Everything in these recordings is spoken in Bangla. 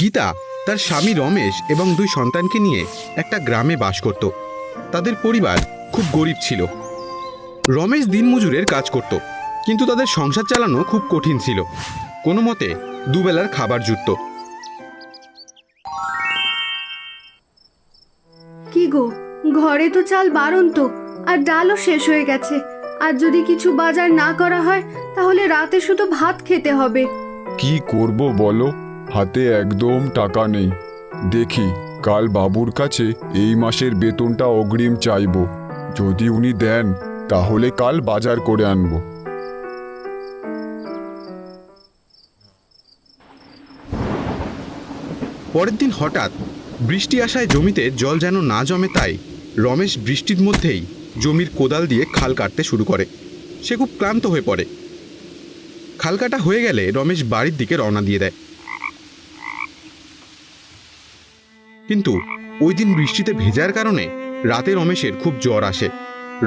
গীতা তার স্বামী রমেশ এবং দুই সন্তানকে নিয়ে একটা গ্রামে বাস করত। তাদের পরিবার খুব গরিব ছিল। রমেশ দিনমজুরের কাজ করত কিন্তু তাদের সংসার চালানো খুব কঠিন ছিল। কোনো মতে দুবেলার খাবার জুটত। কি গো ঘরে তো চাল বারণ তো আর ডালও শেষ হয়ে গেছে। আর যদি কিছু বাজার না করা হয় তাহলে রাতে শুধু ভাত খেতে হবে। কি করব বলো? হাতে একদম টাকা নেই। দেখি, কাল বাবুর কাছে এই মাসের বেতনটা অগ্রিম চাইব। যদি উনি দেন, তাহলে কাল বাজার করে আনব। পরের দিন হঠাৎ বৃষ্টি আসায় জমিতে জল যেন না জমে তাই রমেশ বৃষ্টির মধ্যেই জমির কোদাল দিয়ে খাল কাটতে শুরু করে। সে খুব ক্লান্ত হয়ে পড়ে। খাল কাটা হয়ে গেলে রমেশ বাড়ির দিকে রওনা দিয়ে দেয়। কিন্তু ওই দিন বৃষ্টিতে ভেজার কারণে রাতে রমেশের খুব জ্বর আসে।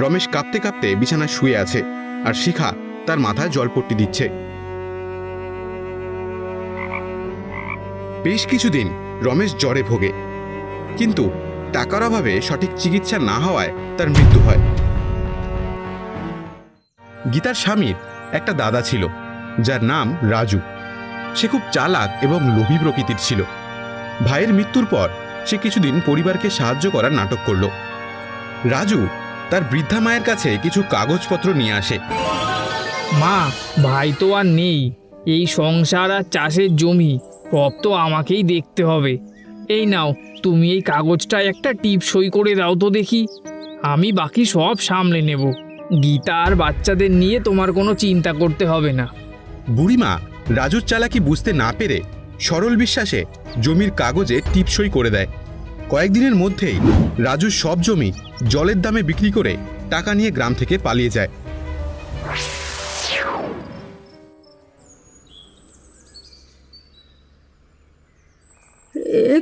রমেশ কাঁপতে কাঁপতে বিছানায় শুয়ে আছে আর শিখা তার মাথায় জলপট্টি দিচ্ছে। বেশ কিছুদিন রমেশ জ্বরে ভোগে, কিন্তু টাকার অভাবে সঠিক চিকিৎসা না হওয়ায় তার মৃত্যু হয়। গীতার স্বামীর একটা দাদা ছিল, যার নাম রাজু। সে খুব চালাক এবং লোভী প্রকৃতির ছিল। ভাইয়ের মৃত্যুর পর সে কিছুদিন পরিবারকে সাহায্য করার নাটক করল। রাজু তার বৃদ্ধা মায়ের কাছে কিছু কাগজপত্র নিয়ে আসে। মা ভাই তো আর নেই। এই সংসার আর চাষের জমি সব তো আমাকেই দেখতে হবে। এই নাও তুমি এই কাগজটা একটা টিপ সই করে দাও তো দেখি। আমি বাকি সব সামলে নেব। গীতা আর বাচ্চাদের নিয়ে তোমার কোনো চিন্তা করতে হবে না। বুড়িমা রাজুর চালাকি বুঝতে না পেরে সরল বিশ্বাসে জমির কাগজে টিপসই করে দেয়। কয়েকদিনের মধ্যেই রাজুর সব জমি জলের দামে বিক্রি করে টাকা নিয়ে গ্রাম থেকে পালিয়ে যায়।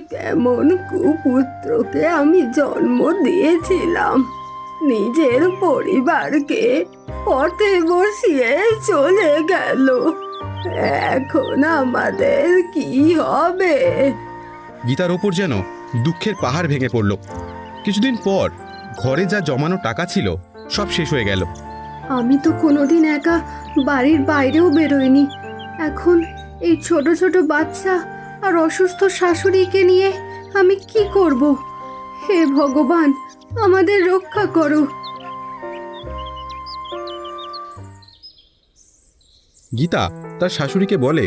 কেমন কুপুত্রকে আমি জন্ম দিয়েছিলাম। নিজের পরিবারকে পথে বসিয়ে চলে গেল। এখন আমাদের কি হবে? গীতার ওপর যেন দুঃখের পাহাড় ভেঙে পড়ল। কিছুদিন পর ঘরে যা জমানো টাকা ছিল সব শেষ হয়ে গেল। আমি তো কোনোদিন একা বাড়ির বাইরেও বেরোইনি। এখন এই ছোট ছোট বাচ্চা আর অসুস্থ শাশুড়িকে নিয়ে আমি কি করব? হে ভগবান আমাদের রক্ষা করো। গীতা তার শাশুড়িকে বলে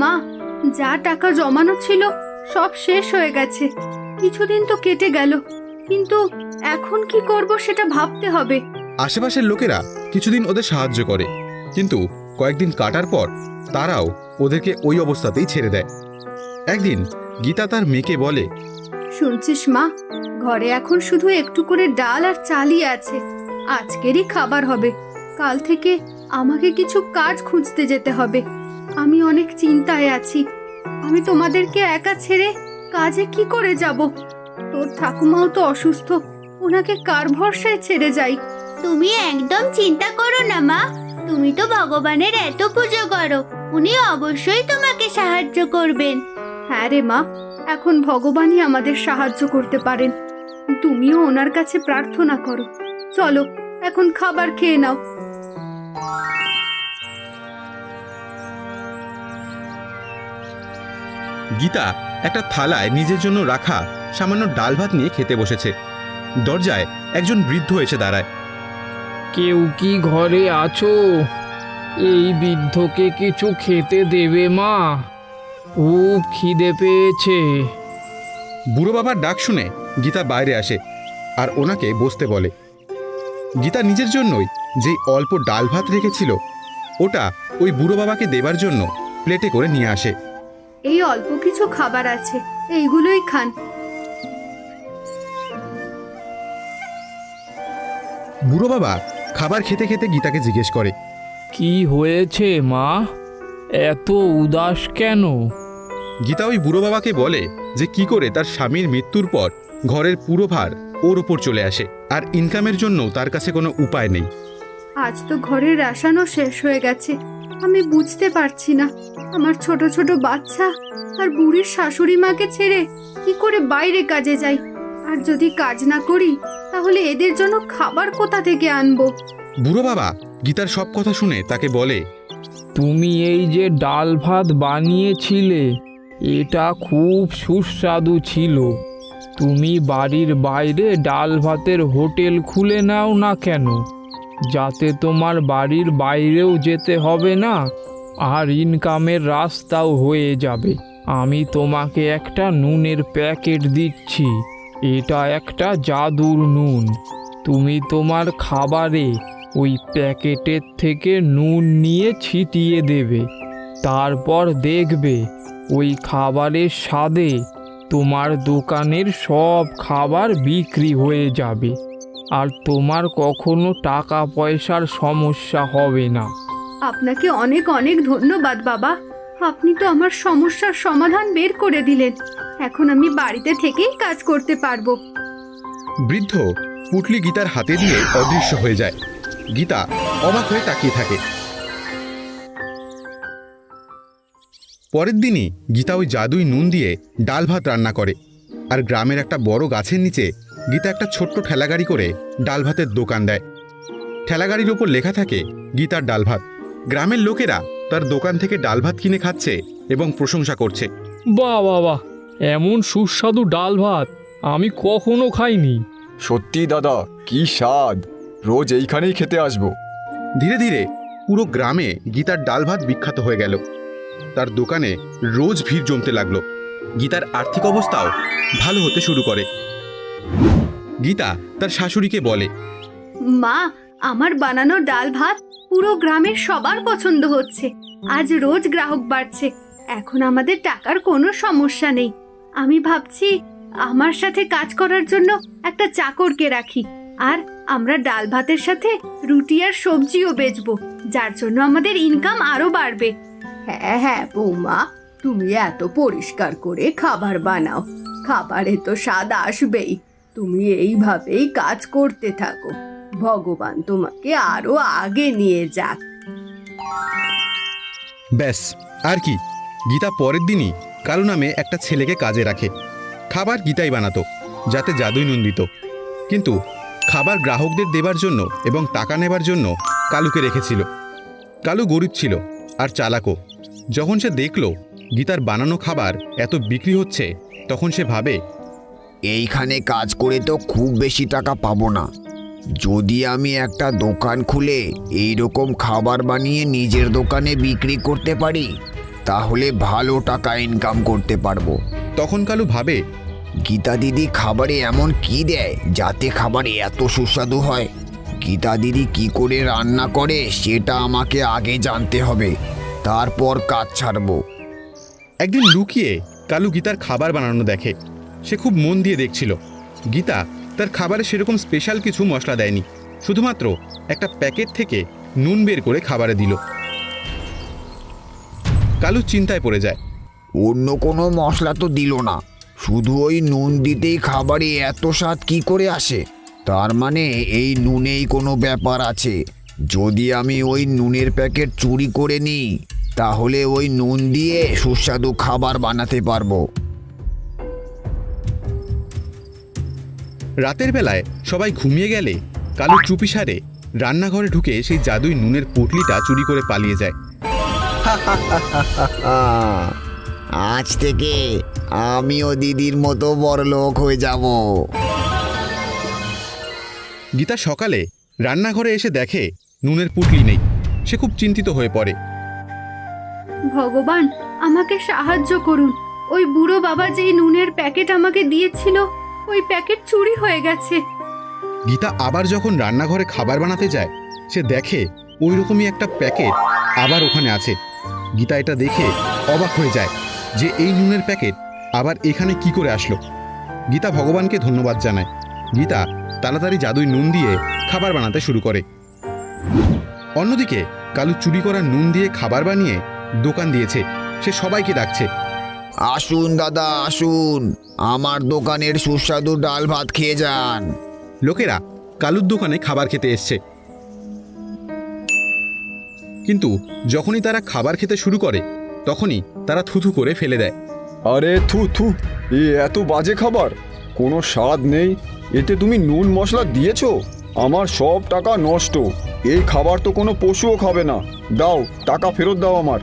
মা যা টাকা জমানো ছিল সব শেষ হয়ে গেছে। কিছুদিন তো কেটে গেল কিন্তু এখন কি করব সেটা ভাবতে হবে। আশেপাশের লোকেরা কিছুদিন ওদের সাহায্য করে কিন্তু কয়েকদিন কাটার পর তারাও ওদেরকে ওই অবস্থাতেই ছেড়ে দেয়। একদিন গীতা তার মেয়েকে বলে শুনছিস মা ঘরে এখন শুধু একটু করে ডাল আর চালই আছে আজকেরই খাবার হবে কাল থেকে আমাকে কিছু কাজ খুঁজতে যেতে হবে। আমি অনেক চিন্তায় আছি। আমি তোমাদেরকে একা ছেড়ে কাজে কি করে যাব? তোর ঠাকুমাও তো অসুস্থ। ওনাকে কার ভরসায় ছেড়ে যাই? তুমি একদম চিন্তা করো না মা। তুমি তো ভগবানের এত পুজো করো। উনি অবশ্যই তোমাকে সাহায্য করবেন। হ্যাঁ রে মা এখন ভগবানই আমাদের সাহায্য করতে পারেন। তুমিও ওনার কাছে প্রার্থনা করো। চলো এখন খাবার খেয়ে নাও। গীতা একটা থালায় নিজের জন্য রাখা সামান্য ডাল ভাত নিয়ে খেতে বসেছে। দরজায় একজন বৃদ্ধ এসে দাঁড়ায়। কেউ কি ঘরে আছো? এই বৃদ্ধকে কিছু খেতে দেবে মা? খুব খিদে পেয়েছে। বুড়ো বাবার ডাক শুনে গীতা বাইরে আসে আর ওনাকে বসতে বলে। গীতা নিজের জন্যই যে অল্প ডাল ভাত রেখেছিল ওটা ওই বুড়ো বাবাকে দেবার জন্য প্লেটে করে নিয়ে আসে। এই অল্প কিছু খাবার আছে এইগুলোই খান। বুড়ো বাবা খাবার খেতে খেতে গীতাকে জিজ্ঞেস করে কি হয়েছে মা? এত উদাস কেন? গীতা ওই বুড়ো বাবাকে বলে যে কি করে তার স্বামীর মৃত্যুর পর ঘরের পুরো ভার ওর ওপর চলে আসে আর ইনকামের জন্য তার কাছে কোনো উপায় নেই। আজ তো ঘরের রাসানও শেষ হয়ে গেছে। আমি বুঝতে পারছি না আমার ছোট ছোট বাচ্চা আর বুড়ির শাশুড়ি মাকে ছেড়ে কি করে বাইরে কাজে যাই? আর যদি কাজ না করি তাহলে এদের জন্য খাবার কোথা থেকে আনব? বুড়ো বাবা গীতার সব কথা শুনে তাকে বলে তুমি এই যে ডাল ভাত বানিয়েছিলে এটা খুব সুস্বাদু ছিল। তুমি বাড়ির বাইরে ডাল ভাতের হোটেল খুলে নাও না কেন? যাতে তোমার বাড়ির বাইরেও যেতে হবে না, আর ইনকামের রাস্তাও হয়ে যাবে। আমি তোমাকে একটা নুনের প্যাকেট দিচ্ছি। এটা একটা জাদুর নুন। তুমি তোমার খাবারে ওই প্যাকেটের থেকে নুন নিয়ে ছিটিয়ে দেবে। তারপর দেখবে ওই খাবারের স্বাদে তোমার দোকানের সব খাবার বিক্রি হয়ে যাবে। আর তোমার কখনো টাকা পয়সার সমস্যা হবে না। আপনাকে অনেক অনেক ধন্যবাদ বাবা। আপনি তো আমার সমস্যার সমাধান বের করে দিলেন। এখন আমি বাড়িতে থেকেই কাজ করতে পারব। বৃদ্ধ পুটলি গীতার হাতে দিয়ে অদৃশ্য হয়ে যায়। গীতা অবাক হয়ে তাকিয়ে থাকে। পরের দিনই গীতা ওই জাদুই নুন দিয়ে ডাল ভাত রান্না করে। আর গ্রামের একটা বড় গাছের নিচে গীতা একটা ছোট্ট ঠেলাগাড়ি করে ডাল ভাতের দোকান দেয়। ঠেলাগাড়ির ওপর লেখা থাকে গীতার ডাল ভাত। গ্রামের লোকেরা তার দোকান থেকে ডাল ভাত কিনে খাচ্ছে এবং প্রশংসা করছে। বাহ বাহ বাহ এমন সুস্বাদু ডাল ভাত আমি কখনো খাইনি। সত্যি দাদা কি স্বাদ! রোজ এইখানেই খেতে আসব। ধীরে ধীরে পুরো গ্রামে গীতার ডাল ভাত বিখ্যাত হয়ে গেল। তার দোকানে রোজ ভিড় জমতে লাগল। গীতার আর্থিক অবস্থাও ভালো হতে শুরু করে। গীতা তার শাশুড়িকে বলে, মা, আমার বানানো ডাল ভাত পুরো গ্রামের সবার পছন্দ হচ্ছে। আজ রোজ গ্রাহক বাড়ছে। এখন আমাদের টাকার কোনো সমস্যা নেই। আমি ভাবছি আমার সাথে কাজ করার জন্য একটা চাকরকে রাখি। আর আমরা ডাল ভাতের সাথে রুটি আর সবজিও বেচবো, যার জন্য আমাদের ইনকাম আরও বাড়বে। হ্যাঁ হ্যাঁ বৌমা, তুমি এত পরিষ্কার করে খাবার বানাও। খাবারে তো স্বাদ আসবেই। তুমি এইভাবেই কাজ করতে থাকো। ভগবান তোমাকে আরও আগে নিয়ে যাক। ব্যাস, আর কি? গীতা পরের দিনই কালু নামে একটা ছেলেকে কাজে রাখে। খাবার গীতাই বানাতো, যাতে জাদুই নন্দিত। কিন্তু খাবার গ্রাহকদের দেবার জন্য এবং টাকা নেবার জন্য কালুকে রেখেছিল। কালু গরিব ছিল আর চালাকও। যখন সে দেখল গীতার বানানো খাবার এত বিক্রি হচ্ছে তখন সে ভাবে এইখানে কাজ করে তো খুব বেশি টাকা পাবো না। যদি আমি একটা দোকান খুলে এই রকম খাবার বানিয়ে নিজের দোকানে বিক্রি করতে পারি তাহলে ভালো টাকা ইনকাম করতে পারব। তখন কালু ভাবে গীতা দিদি খাবারে এমন কি দেয় যাতে খাবার এত সুস্বাদু হয়? গীতা দিদি কি করে রান্না করে সেটা আমাকে আগে জানতে হবে। তারপর কাজ ছাড়বো। একদিন লুকিয়ে কালু গীতার খাবার বানানো দেখে। সে খুব মন দিয়ে দেখছিল। গীতা তার খাবারে সেরকম স্পেশাল কিছু মশলা দেয়নি। শুধুমাত্র একটা প্যাকেট থেকে নুন বের করে খাবারে দিল। কালু চিন্তায় পড়ে যায়। অন্য কোনো মশলা তো দিল না। শুধু ওই নুন দিতেই খাবারে এত স্বাদ কি করে আসে? তার মানে এই নুনেই কোনো ব্যাপার আছে। যদি আমি ওই নুনের প্যাকেট চুরি করে নিই তাহলে ওই নুন দিয়ে সুস্বাদু খাবার বানাতে পারব। রাতের বেলায় সবাই ঘুমিয়ে গেলে কালু চুপিসারে রান্নাঘরে ঢুকে সেই জাদুই নুনের পুটলিটা চুরি করে পালিয়ে যায়। আজ থেকে আমিও দিদির মতো বড় লোক হয়ে যাব। গীতা সকালে রান্নাঘরে এসে দেখে নুনের পুটলি নেই। সে খুব চিন্তিত হয়ে পড়ে। ভগবান আমাকে সাহায্য করুন। ওই বুড়ো বাবা যেই নুনের প্যাকেট আমাকে দিয়েছিল ওই প্যাকেট চুরি হয়ে গেছে। গীতা আবার যখন রান্নাঘরে খাবার বানাতে যায় সে দেখে ওই রকমই একটা প্যাকেট আবার ওখানে আছে। গীতা এটা দেখে অবাক হয়ে যায় যে এই নুনের প্যাকেট আবার এখানে কি করে আসলো। গীতা ভগবানকে ধন্যবাদ জানায়। গীতা তাড়াতাড়ি জাদুই নুন দিয়ে খাবার বানাতে শুরু করে। অন্যদিকে কালু চুরি করা নুন দিয়ে খাবার বানিয়ে দোকান দিয়েছে। সে সবাইকে ডাকছে। আসুন দাদা আসুন। আমার দোকানের সুস্বাদু ডাল ভাত খেয়ে যান। লোকেরা কালুর দোকানে খাবার খেতে এসছে। কিন্তু যখনই তারা খাবার খেতে শুরু করে তখনই তারা থুথু করে ফেলে দেয়। আরে থু থু এ এত বাজে খাবার। কোনো স্বাদ নেই। এতে তুমি নুন মশলা দিয়েছ? আমার সব টাকা নষ্ট। এই খাবার তো কোনো পশুও খাবে না। দাও, টাকা ফেরত দাও আমার।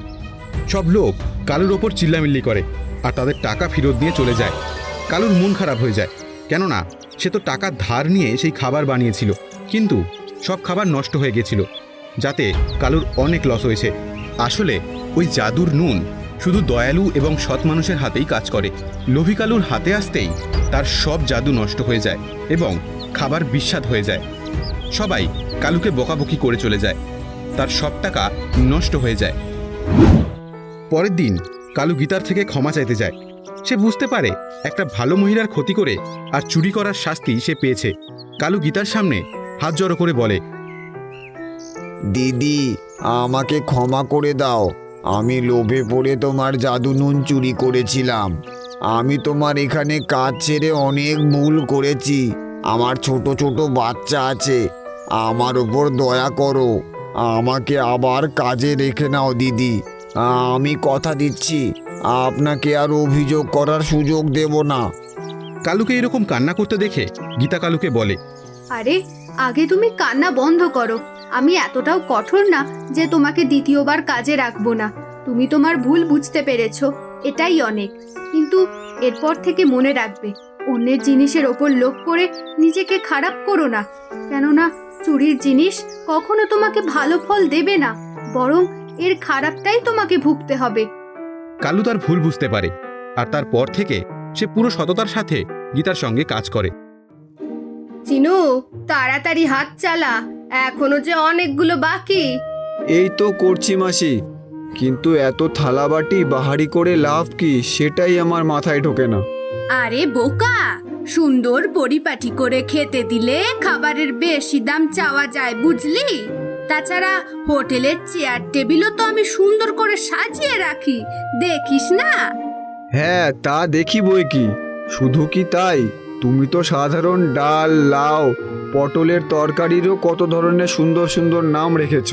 সব লোক কালুর ওপর চিল্লামিল্লি করে আর তাদের টাকা ফেরত দিয়ে চলে যায়। কালুর মন খারাপ হয়ে যায়। কেননা সে তো টাকা ধার নিয়ে সেই খাবার বানিয়েছিল। কিন্তু সব খাবার নষ্ট হয়ে গেছিল, যাতে কালুর অনেক লস হয়েছে। আসলে ওই জাদুর নুন শুধু দয়ালু এবং সৎ মানুষের হাতেই কাজ করে। লোভী কালুর হাতে আসতেই তার সব জাদু নষ্ট হয়ে যায় এবং খাবার বিস্বাদ হয়ে যায়। সবাই কালুকে বকাবকি করে চলে যায়। তার সব টাকা নষ্ট হয়ে যায়। পরের দিন কালু গীতার থেকে ক্ষমা চাইতে যায়। সে বুঝতে পারে একটা ভালো মহিলার ক্ষতি করে আর চুরি করার শাস্তি সে পেয়েছে। কালু গীতার সামনে হাত জড়ো করে বলে, দিদি, আমাকে ক্ষমা করে দাও। আমি লোভে পড়ে তোমার জাদু নুন চুরি করেছিলাম। আমি তোমার এখানে কাজ ছেড়ে অনেক ভুল করেছি। আমার ছোট ছোট বাচ্চা আছে। আমার ওপর দয়া করো। আমাকে আবার কাজে রেখে নাও দিদি। আমি কথা দিচ্ছি আপনাকে আর অভিযোগ করার সুযোগ দেব না। কালুকে এরকম কান্না করতে দেখে গীতা কালুকে বলে আরে আগে তুমি কান্না বন্ধ করো। আমি এতটাও কঠোর না যে তোমাকে দ্বিতীয়বার কাজে রাখব না। তুমি তোমার ভুল বুঝতে পেরেছ এটাই অনেক। কিন্তু এরপর থেকে মনে রাখবে অন্যের জিনিসের ওপর লোভ করে নিজেকে খারাপ করো না। কেননা চুরির জিনিস কখনো তোমাকে ভালো ফল দেবে না বরং এর খারাপটাই তোমাকে ভুগতে হবে। কালু তার ভুল বুঝতে পারে আর তারপর থেকে সে পুরো সততার সাথে গীতার সঙ্গে কাজ করে। চিনু তাড়াতাড়ি হাত চালা এখনও যে অনেকগুলো বাকি। এই তো করছি মাসি কিন্তু এত থালাবাটি বাহারি করে লাভ কি সেটাই আমার মাথায় ঢোকে না। আরে বোকা! সুন্দর পরিপাটি করে খেতে দিলে খাবারের বেশি দাম চাওয়া যায়, বুঝলি? তাছাড়া হোটেলের চেয়ার টেবিলও তো আমি সুন্দর করে সাজিয়ে রাখি, দেখিস না? হ্যাঁ তা দেখি বই কি। শুধু কি তাই? তুমি তো সাধারণ ডাল, লাউ, পটলের তরকারিরও কত ধরনের সুন্দর সুন্দর নাম রেখেছ।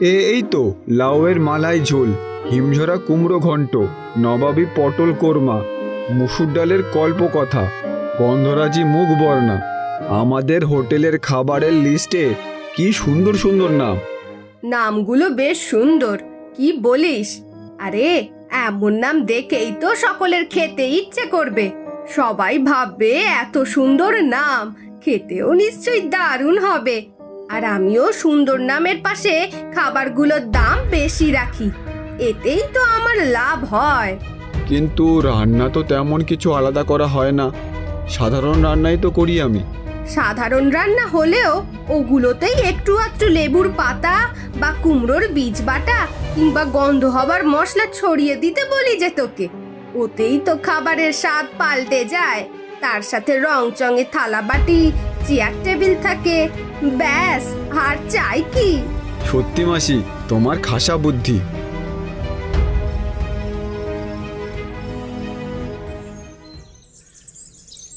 এ, এই তো, লাউয়ের মালাই ঝোল, হিমঝরা কুমড়ো ঘন্ট, নবাবী পটল কোরমা, মুসুর ডালের কল্পকথা গন্ধরাজি মুখ বর্ণা। আমাদের হোটেলের খাবারের লিস্টে কি সুন্দর সুন্দর নাম? নামগুলো বেশ সুন্দর কি বলিস? আরে এমন নাম দেখেই তো সকলের খেতে ইচ্ছে করবে। সবাই ভাববে এত সুন্দর নাম খেতেও নিশ্চয়ই দারুণ হবে। আর আমিও সুন্দর নামের পাশে খাবারগুলোর দাম বেশি রাখি এতেই তো আমার লাভ হয়। কিন্তু রান্না তো তেমন কিছু আলাদা করা হয় না। সাধারণ রান্নাই তো করি আমি। সাধারণ রান্না হলেও ওগুলোতেই একটু আধটু লেবুর পাতা বা কুমড়োর বীজ বাটা কিংবা গন্ধ হবার মশলা ছড়িয়ে দিতে বলি যে তোকে। ওতেই তো খাবারের স্বাদ পাল্টে যায়। তার সাথে রং চঙে থালা বাটি চেয়ার টেবিল থাকে। ব্যাস আর চাই কি? সত্যি মাসি তোমার খাসা বুদ্ধি।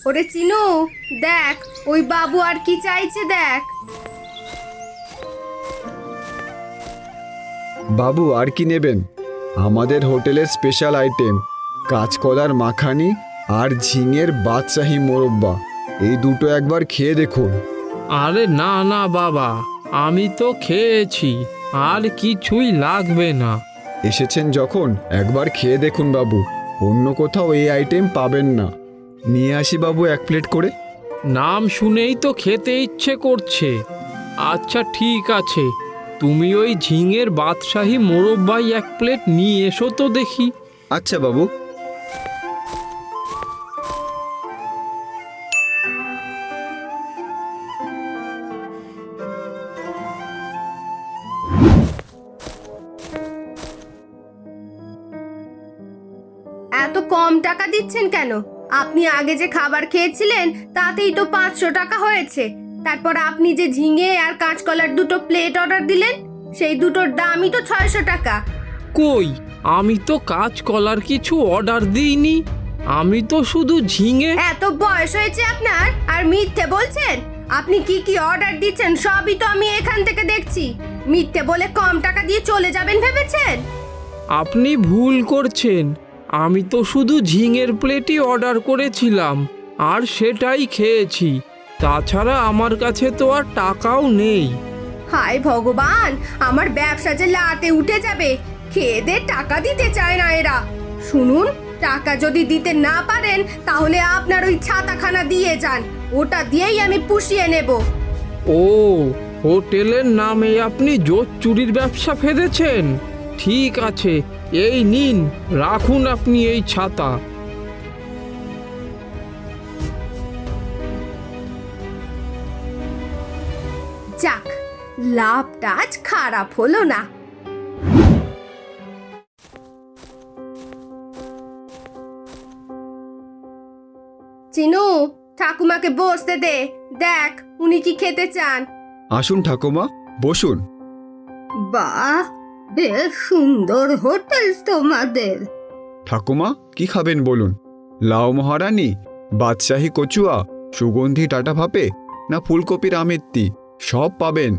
ওরে চিনু দেখ ওই বাবু আর কি চাইছে দেখ। বাবু আর কি নেবেন? আমাদের হোটেলের স্পেশাল আইটেম কাঁচকলার মাখানি আর ঝিঙের বাদশাহী মোরব্বা। এই দুটো একবার খেয়ে দেখুন। আরে না না বাবা আমি তো খেয়েছি আর কিছুই লাগবে না। এসেছেন যখন একবার খেয়ে দেখুন বাবু। অন্য কোথাও এই আইটেম পাবেন না। নিয়ে আসি বাবু এক প্লেট করে। নাম শুনেই তো খেতে ইচ্ছে করছে। আচ্ছা ঠিক আছে। তুমি ওই ঝিঙের বাদশাহী মোরব্বাই এক প্লেট নিয়ে এসো তো দেখি। আচ্ছা বাবু। এত কম টাকা দিচ্ছেন কেন? আপনি আগে যে খাবার খেয়েছিলেন তাতেই তো পাঁচশো টাকা হয়েছে। তারপর আপনি যে ঝিঙে আর কাঁচকলার দুটো প্লেট অর্ডার দিলেন সেই দুটোর দামই তো ছয়শো টাকা। কই? আমি তো কাঁচকলার কিছু অর্ডার দিইনি। আমি তো শুধু ঝিঙে এত বয়স হয়েছে আপনার আর মিথ্যে বলছেন? আপনি কি কি অর্ডার দিচ্ছেন সবই তো আমি এখান থেকে দেখছি। মিথ্যে বলে কম টাকা দিয়ে চলে যাবেন ভেবেছেন? আপনি ভুল করছেন। আমি তো শুধু ঝিঙের প্লেটই অর্ডার করেছিলাম আর সেটাই খেয়েছি। তাছাড়া আমার কাছে তো আর টাকাও নেই। হায় ভগবান আমার ব্যবসা যে লাতে উঠে যাবে খেয়ে টাকা দিতে চায় না এরা। শুনুন টাকা যদি দিতে না পারেন তাহলে আপনার ওই ছাতাখানা দিয়ে যান ওটা দিয়েই আমি পুষিয়ে নেব। ও হোটেলের নামে আপনি জোর চুরির ব্যবসা ফেলেছেন ঠিক আছে এই নিন রাখুন আপনি এই ছাতা। যাক লাভটা আজ খারাপ হলো না। চিনু ঠাকুমাকে বসতে দে। দেখ উনি কি খেতে চান। আসুন ঠাকুমা বসুন। বাহ বেশ সুন্দর হোটেল তোমাদের। ঠাকুমা কি খাবেন বলুন? লাউ মহারানী বাদশাহী কচুয়া সুগন্ধি টাটা ভাপে না ফুলকপির আমেত্তি সব পাবেন।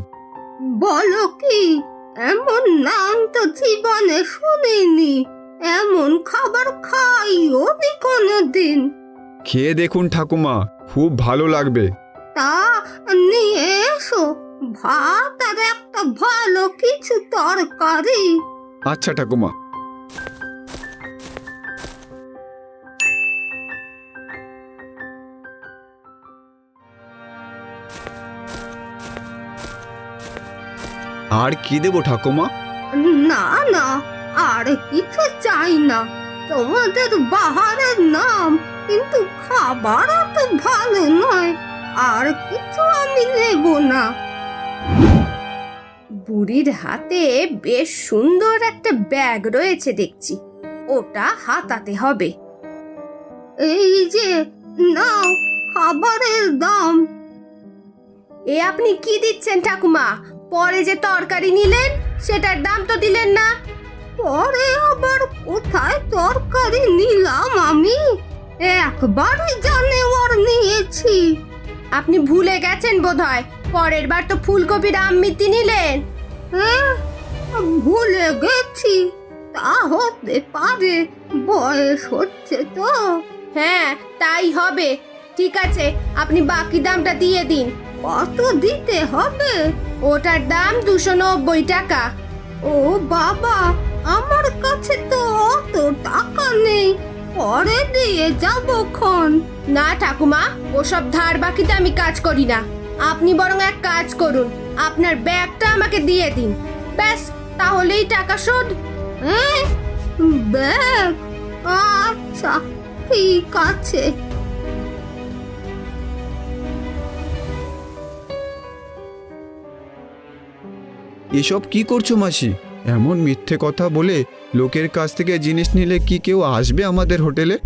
বলো কি এমন নাম তো জীবনে শুনিনি। এমন খাবার খাইও নি কোনোদিন। খেয়ে দেখুন ঠাকুমা খুব ভালো লাগবে। তা নিয়ে এসো ভাত আর একটা ভালো কিছু তরকারি। আচ্ছা ঠাকুমা। আর কি দেবো ঠাকুমা? না না আর কিছু চাই না। তোমাদের বাহারের নাম কিন্তু খাবার তো ভালো নয়। আর কিছু আমি নেব না। বুড়ির হাতে বেশ সুন্দর একটা ব্যাগ রয়েছে দেখছি। ওটা হাতাতে হবে। এই যে, নাও, খাবারের দাম। এ আপনি কি দিচ্ছেন ঠাকুমা? পরে যে তরকারি নিলেন, সেটার দাম তো দিলেন না। পরে আবার কোথায় তরকারি নিলাম আমি? একবারই জানে ওর নিয়েছি। আপনি ভুলে গেছেন বোধহয়, পরের বার তো ফুলকপির আমিতি নিলেন। হ্যাঁ ভুলে গেছি। তা হতে পারে বয়স হচ্ছে তো। হ্যাঁ তাই হবে। ঠিক আছে আপনি বাকি দামটা দিয়ে দিন। কত দিতে হবে? ওটার দাম দুশো নব্বই টাকা। ও বাবা আমার কাছে তো অত টাকা নেই। পরে দিয়ে যাব খন না ঠাকুমা ওসব ধার বাকিতে আমি কাজ করি না। আপনি বরং এক কাজ করুন। আপনার ব্যাগটা আমাকে দিয়ে দিন। ব্যাস তাহলেই টাকা শোধ। হ্যাঁ? ব্যাগ? আচ্ছা ঠিক আছে। এসব কি করছ মাসি? এমন মিথ্যে কথা বলে লোকের কাছ থেকে জিনিস নিলে কি কেউ আসবে আমাদের হোটেলে?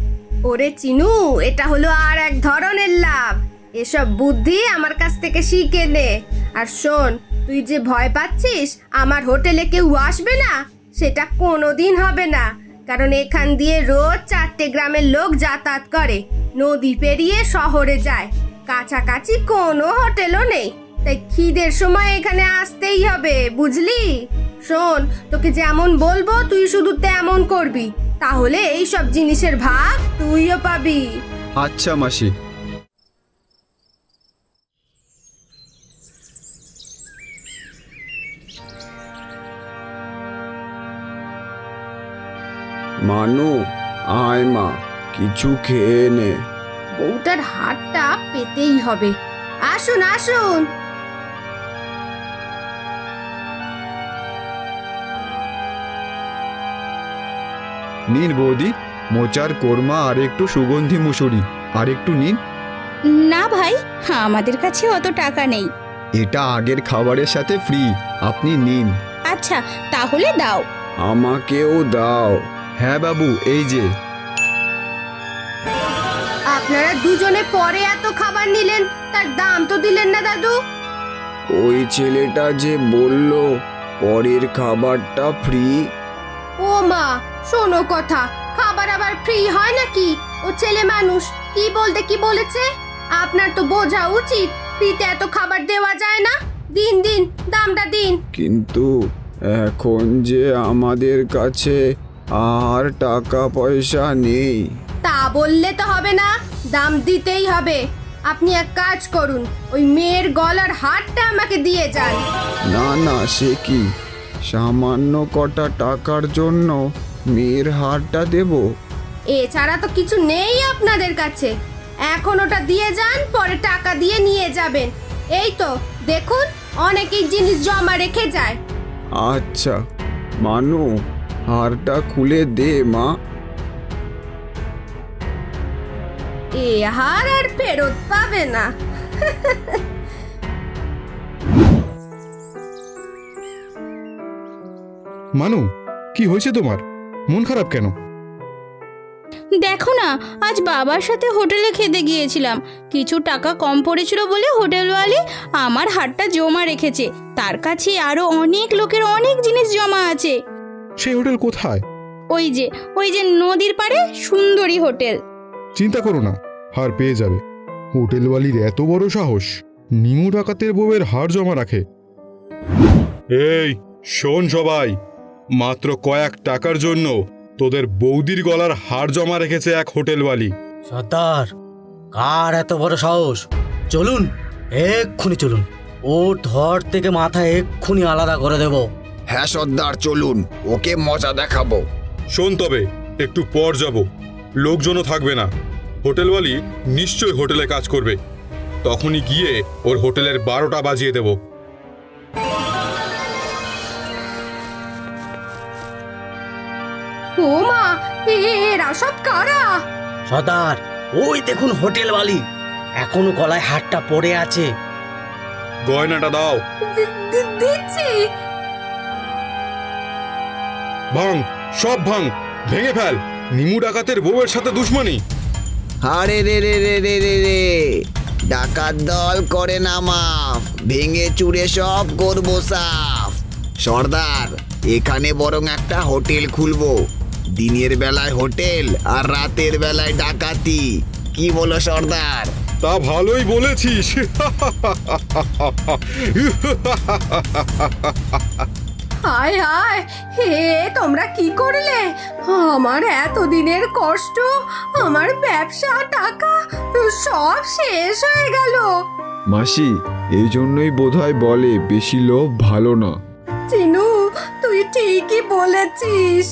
ওরে চিনু এটা হলো আর এক ধরনের লাভ। এসব বুদ্ধি আমার কাছ থেকে শিখে নে। আর শোন, তুই যে ভয় পাচ্ছিস, আমার হোটেলে কেউ আসবে না, সেটা কোনো দিন হবে না। কারণ এখান দিয়ে রোজ চারটে গ্রামের লোক যাতায়াত করে, নদী পেরিয়ে শহরে যায়। কাছাকাছি কোনো হোটেলও নেই। তাই খিদের সময় এখানে আসতেই হবে, বুঝলি? শোন, তোকে যেমন বলব, তুই শুধু তেমন করবি। তাহলে এই সব জিনিসের ভাগ তুইও পাবি। আচ্ছা মাসি। মানু আয় মা কিছু খেয়ে নে। বউটার হাতটা পেতেই হবে। আসুন আসুন। নিন বৌদি মোচার কোরমা আর একটু সুগন্ধি মুসুরি। আর একটু নিন। না ভাই আমাদের কাছে অত টাকা নেই। এটা আগের খাবারের সাথে ফ্রি। আপনি নিন। আচ্ছা তাহলে দাও। আমাকেও দাও। হ্যাঁ বাবু এই যে। আপনারা দুজনে পরে এত খাবার নিলেন তার দাম তো দিলেন না দাদু। ওই ছেলেটা যে বলল পরের খাবারটা ফ্রি ও মা শোনো কথা খাবার আবার ফ্রি হয় নাকি? ও ছেলে মানুষ কি বলতে কি বলেছে? আপনার তো বোঝা উচিত ফ্রিতে এত খাবার দেওয়া যায় না। দিন দিন দামটা দিন। কিন্তু এখন যে আমাদের কাছে আর টাকা পয়সা নেই। তা বললে তো হবে না দাম দিতেই হবে। আপনি এক কাজ করুন ওই মেয়ের গলার হারটা আমাকে দিয়ে যান। না না সে কি? সামান্য কটা টাকার জন্য মেয়ের হারটা দেব? এছাড়া তো কিছু নেই আপনাদের কাছে। এখন ওটা দিয়ে যান পরে টাকা দিয়ে নিয়ে যাবেন। এই তো দেখুন অনেকেই জিনিস জমা রেখে যায়। আচ্ছা মানু হারটা খুলে দে মা। এ হার আর ফেরত পাবে না। মানু কি হয়েছে তোমার? মন খারাপ কেন? দেখো না আজ বাবার সাথে হোটেলে খেতে গিয়েছিলাম। কিছু টাকা কম পড়েছিল বলে হোটেলওয়ালি আমার হাটটা জমা রেখেছে। তার কাছে আরও অনেক লোকের অনেক জিনিস জমা আছে। সেই হোটেল কোথায়? ওই যে ওই যে নদীর পাড়ে সুন্দরী হোটেল। চিন্তা করো না হার পেয়ে যাবে। হোটেলওয়ালির এত বড় সাহস নিমু ডাকাতের বউয়ের হার জমা রাখে। এই শোন সবাই মাত্র কয়েক টাকার জন্য তোদের বৌদির গলার হার জমা রেখেছে এক হোটেলওয়ালি। সর্দার কার এত বড় সাহস? চলুন এক্ষুনি চলুন। ও ধর থেকে মাথা এক্ষুনি আলাদা করে দেব। হ্যাঁ সর্দার চলুন। ওকে মজা দেখাবো। শোন তবে একটু পর যাব। লোকজনও থাকবে না। হোটেলওয়ালি নিশ্চয়ই হোটেলে কাজ করবে। তখনই গিয়ে ওর হোটেলের বারোটা বাজিয়ে দেব। ও মা এরা সব কারা? সর্দার ওই দেখুন হোটেলওয়ালি। এখনও গলায় হাটটা পড়ে আছে। গয়নাটা দাও। দিচ্ছি। ভাঙ সব ভাঙ ভেঙে ফেল। নিমু ডাকাতের বউয়ের সাথে দুশ্মনী। আরে রে রে রে রে রে রে। ডাকাত দল করে না মাফ। ভেঙে চুরে সব করব সাফ। সর্দার এখানে বরং একটা হোটেল খুলবো। দিনের বেলায় হোটেল আর রাতের বেলায় ডাকাতি। কি বলো সর্দার? তা ভালোই বলেছিস। হায় হায় হে তোমরা কি করলে? আমার এতদিনের কষ্ট আমার ব্যবসা টাকা সব শেষ হয়ে গেল। মাসি এই জন্যই বোধহয় বলে বেশি লোভ ভালো না। চিনু তুই ঠিকই বলেছিস।